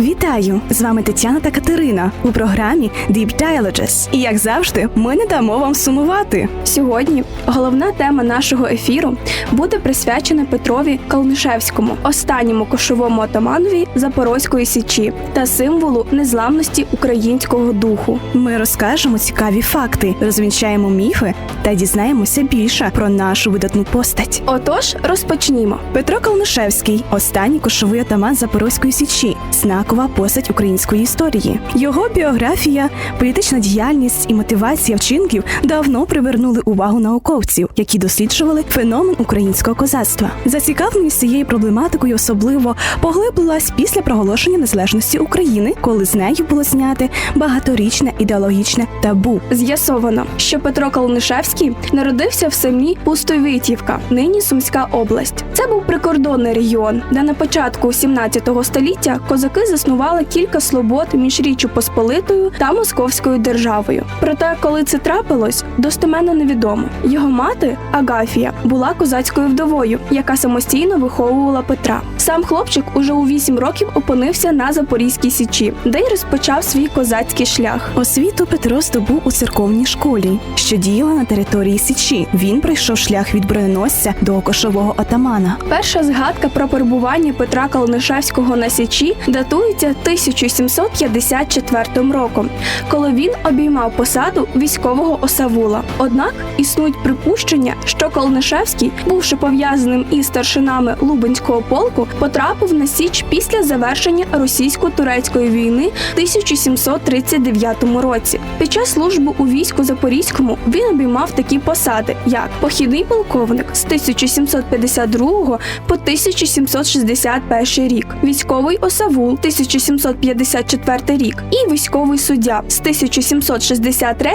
Вітаю! З вами Тетяна та Катерина у програмі Deep Dialogues. І як завжди, ми не дамо вам сумувати. Сьогодні головна тема нашого ефіру буде присвячена Петрові Калнишевському, останньому кошовому отаманові Запорозької січі та символу незламності українського духу. Ми розкажемо цікаві факти, розвінчаємо міфи та дізнаємося більше про нашу видатну постать. Отож, розпочнімо. Петро Калнишевський останній кошовий отаман Запорозької січі, знакова постать української історії. Його біографія, політична діяльність і мотивація вчинків давно привернули увагу науковців, які досліджували феномен українського козацтва. Зацікавленість цією проблематикою особливо поглиблилась після проголошення незалежності України, коли з нею було зняте багаторічне ідеологічне табу. З'ясовано, що Петро Калнишевський народився в селі Пустовитівка, нині Сумська область. Це був прикордонний регіон, де на початку 17 століття козаки заснували кілька слобод між Річчю Посполитою та Московською державою. Проте, коли це трапилось, достеменно невідомо. Його мати Агафія була козацькою вдовою, яка самостійно виховувала Петра. Сам хлопчик уже у 8 років опинився на Запорізькій січі, де й розпочав свій козацький шлях. Освіту Петро здобув у церковній школі, що діяла на території Січі. Він пройшов шлях від броненосця до кошового отамана. Перша згадка про перебування Петра Калнишевського на Січі датується 1754 роком, коли він обіймав посаду військового осавула. Однак існують припущення, що Калнишевський, бувши пов'язаним із старшинами Лубенського полку, потрапив на Січ після завершення російсько-турецької війни в 1739 році. Під час служби у війську Запорізькому він обіймав такі посади, як похідний полковник з 1752 по 1761 рік, військовий осавул 1754 рік і військовий суддя з 1763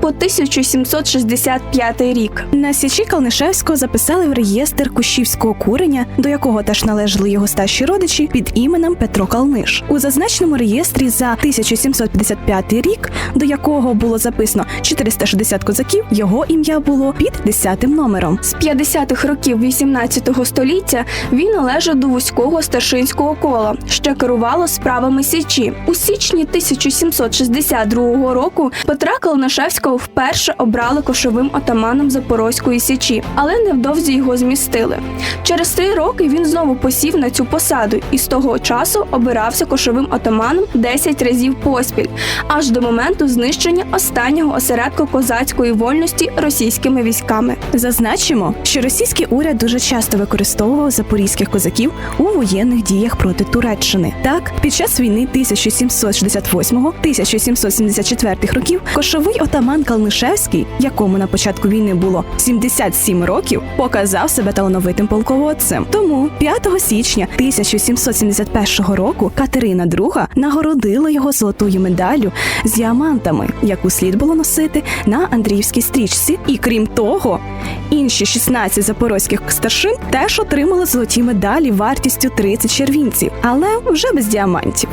по 1765 рік. На Січі Калнишевського записали в реєстр Кущівського куреня, до якого теж належали його старші родичі, під іменем Петро Калниш. У зазначеному реєстрі за 1755 рік, до якого було записано 460 козаків, його ім'я було під 10 номером. З 50-х років 18 століття він належав до вузького старшинського кола, що керувало справами Січі. У січні 1762 року Петра Калнишевського вперше обрали кошовим отаманом Запорозької Січі, але невдовзі його змістили. Через три роки він знову посів на цю посаду і з того часу обирався кошовим отаманом 10 разів поспіль, аж до моменту знищення останнього осередку козацької вольності російськими військами. Зазначимо, що російський уряд дуже часто використовував запорізьких козаків у воєнних діях проти Туреччини. Так, під час війни 1768-1774 років кошовий отаман Калнишевський, якому на початку війни було 77 років, показав себе талановитим полководцем. Тому 5 січня 1771 року Катерина II нагородила його золотою медаллю з діамантами, яку слід було носити на Андріївській стрічці. І крім того, інші 16 запорозьких старшин теж отримали золоті медалі вартістю 30 червінців, але вже без діамантів.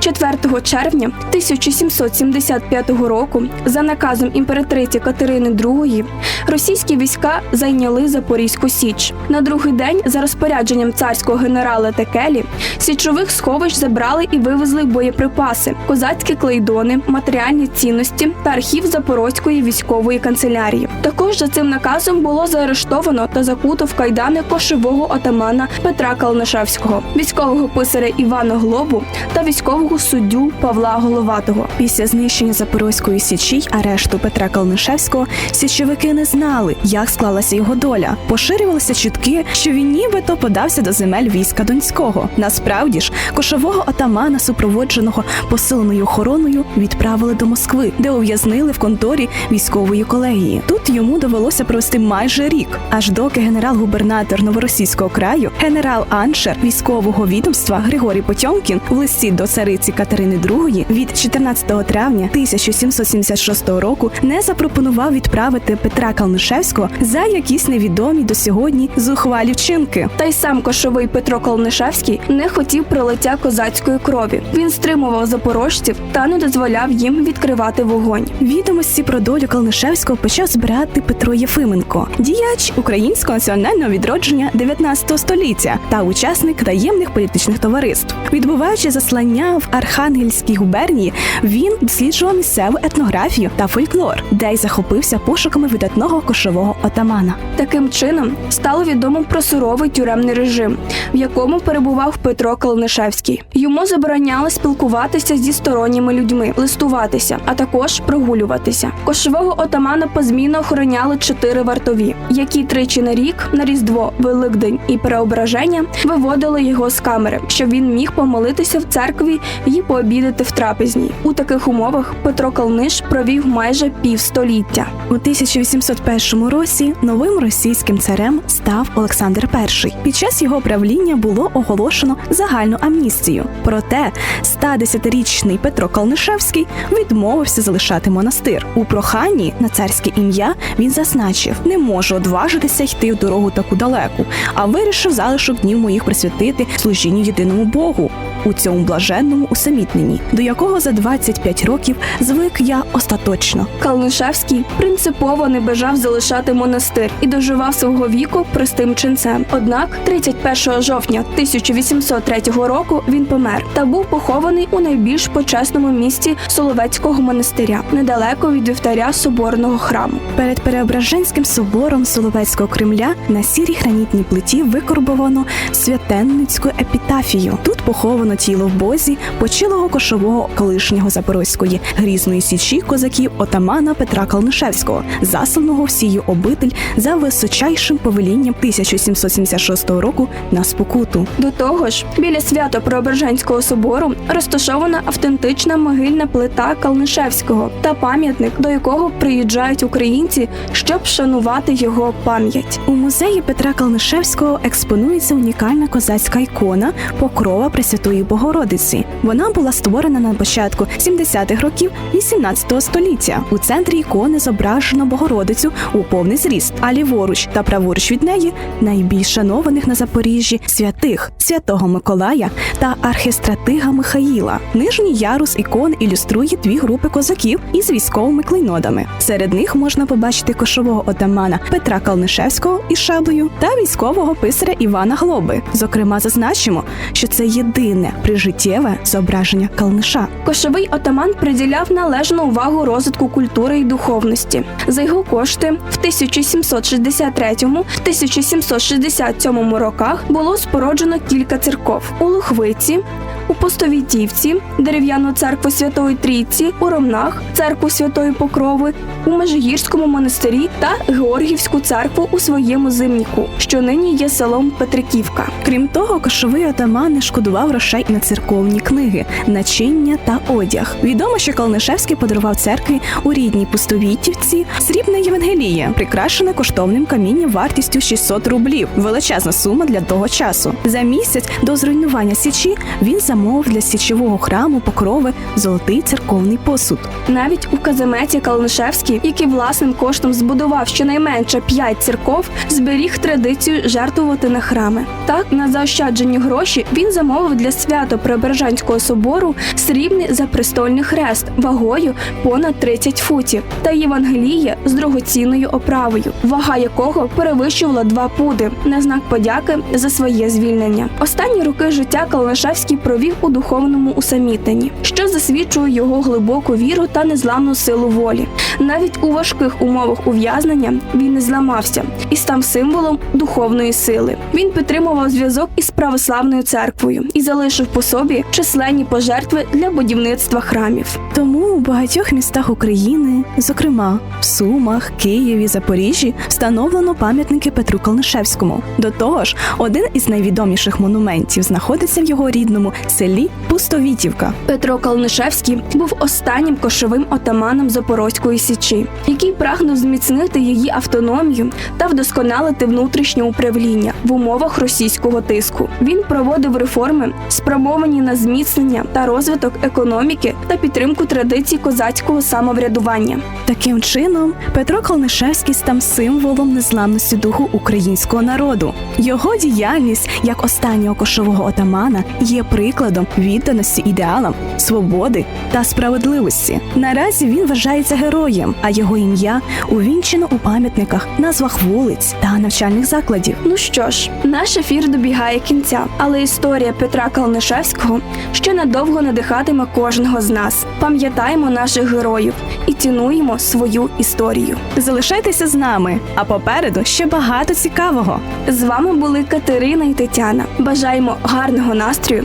4 червня 1775 року за наказом імператриці Катерини II російські війська зайняли Запорізьку Січ. На другий день, за розпорядженням царського генерала Текелі, січових сховищ забрали і вивезли боєприпаси, козацькі клейдони, матеріальні цінності та архів Запорозької військової канцелярії. Також за цим наказом було заарештовано та закуто в кайдани кошового отамана Петра Калнишевського, військового писаря Івана Глобу та військового суддю Павла Головатого. Після знищення Запорозької січі й арешту Петра Калнишевського січовики не знали, як склалася його доля. Поширювалися чутки, що він нібито подався до земель війська Донського. Насправді ж, кошового отамана, супроводженого посиленою охороною, відправили до Москви, де ув'язнили в конторі військової колегії. Тут йому довелося провести майже рік, аж доки генерал-губернатор новоросійського краю, генерал Аншер військового відомства Григорій Потьомкін в листі до цариці імператриці Катерини II від 14 травня 1776 року не запропонував відправити Петра Калнишевського за якісь невідомі до сьогодні зухвалі вчинки. Та й сам кошовий Петро Колнишевський не хотів пролиття козацької крові. Він стримував запорожців та не дозволяв їм відкривати вогонь. Відомості про долю Калнишевського почав збирати Петро Єфименко, діяч українського національного відродження 19 століття та учасник таємних політичних товариств. Відбуваючи заслання в Архангельській губернії, він досліджував місцеву етнографію та фольклор, де й захопився пошуками видатного кошового отамана. Таким чином стало відомо про суровий тюремний режим, в якому перебував Петро Калнишевський. Йому забороняли спілкуватися зі сторонніми людьми, листуватися, а також прогулюватися. Кошового отамана позмінно охороняли чотири вартові, які тричі на рік на Різдво, Великдень і Преображення виводили його з камери, щоб він міг помолитися в церкві і пообідати в трапезній. У таких умовах Петро Калниш провів майже півстоліття. У 1801 році новим російським царем став Олександр І. Під час його правління було оголошено загальну амністію. Проте 110-річний Петро Калнишевський відмовився залишати монастир. У проханні на царське ім'я він зазначив: не можу одважитися йти в дорогу таку далеку, а вирішив залишок днів моїх присвятити служінню єдиному Богу у цьому блаженному усамітненні, до якого за 25 років звик я остаточно. Калнишевський принципово не бажав залишати монастир і доживав свого віку простим ченцем. Однак, 31 жовтня 1803 року він помер та був похований у найбільш почесному місці Соловецького монастиря, недалеко від вівтаря соборного храму. Перед Преображенським собором Соловецького Кремля на сірій гранітній плиті викорбовано святенницьку епітафію. Тут поховано тіло в бозі почилого кошового колишнього Запорозької грізної січі козаків отамана Петра Калнишевського, засланого в сію обитель за височайшим повелінням 1776 року на спокуту. До того ж, біля свято Преображенського собору розташована автентична могильна плита Калнишевського та пам'ятник, до якого приїжджають українці, щоб шанувати його пам'ять. У музеї Петра Калнишевського експонується унікальна козацька ікона Покрова Пресвятої Богородиці. Вона була створена на початку 70-х років 18 століття. У центрі ікони зображено Богородицю у повний зріст, а ліворуч та праворуч від неї найбільш шанованих на Запоріжжі святих святого Миколая та архистратига Михаїла. Нижній ярус ікон ілюструє дві групи козаків із військовими клейнодами. Серед них можна побачити кошового отамана Петра Калнишевського із шаблею та військового писаря Івана Глоби. Зокрема, зазначимо, що це єдине прижиттєве зображення Калниша. Кошовий отаман приділяв належну увагу розвитку культури і духовності. За його кошти в 1763-1767 роках було спороджено кілька церков у Лухвиці. У Постовітівці, дерев'яну церкву Святої Трійці, у Ромнах, церкву Святої Покрови, у Межигірському монастирі та Георгівську церкву у своєму зимніку, що нині є селом Петриківка. Крім того, кошовий отаман не шкодував грошей на церковні книги, начиння та одяг. Відомо, що Калнишевський подарував церкві у рідній пустовітівці срібне Євангеліє, прикрашене коштовним камінням вартістю 600 рублів. Величезна сума для того часу. За місяць до зруйнування січі він замовив для січового храму покрови золотий церковний посуд. Навіть у каземеті Калнишевський, який власним коштом збудував щонайменше п'ять церков, зберіг традицію жертвувати на храми. Так, на заощаджені гроші він замовив для свято Преображенського собору срібний запрестольний хрест вагою понад 30 футів та Євангеліє з дорогоцінною оправою, вага якого перевищувала два пуди на знак подяки за своє звільнення. Останні роки життя Калнишевський провів у духовному усамітненні, що засвідчує його глибоку віру та незламну силу волі. Навіть у важких умовах ув'язнення він не зламався і став символом духовної сили. Він підтримував зв'язок із православною церквою і залишив по собі численні пожертви для будівництва храмів. Тому у багатьох містах України, зокрема в Сумах, Києві, Запоріжжі, встановлено пам'ятники Петру Калнишевському. До того ж, один із найвідоміших монументів знаходиться в його рідному селі Пустовітівка. Петро Калнишевський був останнім кошовим отаманом Запорозької січі, який прагнув зміцнити її автономію та вдосконалити внутрішнє управління в умовах російського тиску. Він проводив реформи, спрямовані на зміцнення та розвиток економіки та підтримку традицій козацького самоврядування. Таким чином, Петро Колнишевський став символом незламності духу українського народу. Його діяльність як останнього кошового отамана є прикладом відданості ідеалам, свободи та справедливості. Наразі він вважається героєм, а його ім'я увінчено у пам'ятниках, назвах вулиць та навчальних закладів. Ну що ж, наш ефір добігає кінця, але історія Петра Калнишевського ще надовго надихатиме кожного з нас. Пам'ятаємо наших героїв і цінуємо свою історію. Залишайтеся з нами, а попереду ще багато цікавого. З вами були Катерина і Тетяна. Бажаємо гарного настрою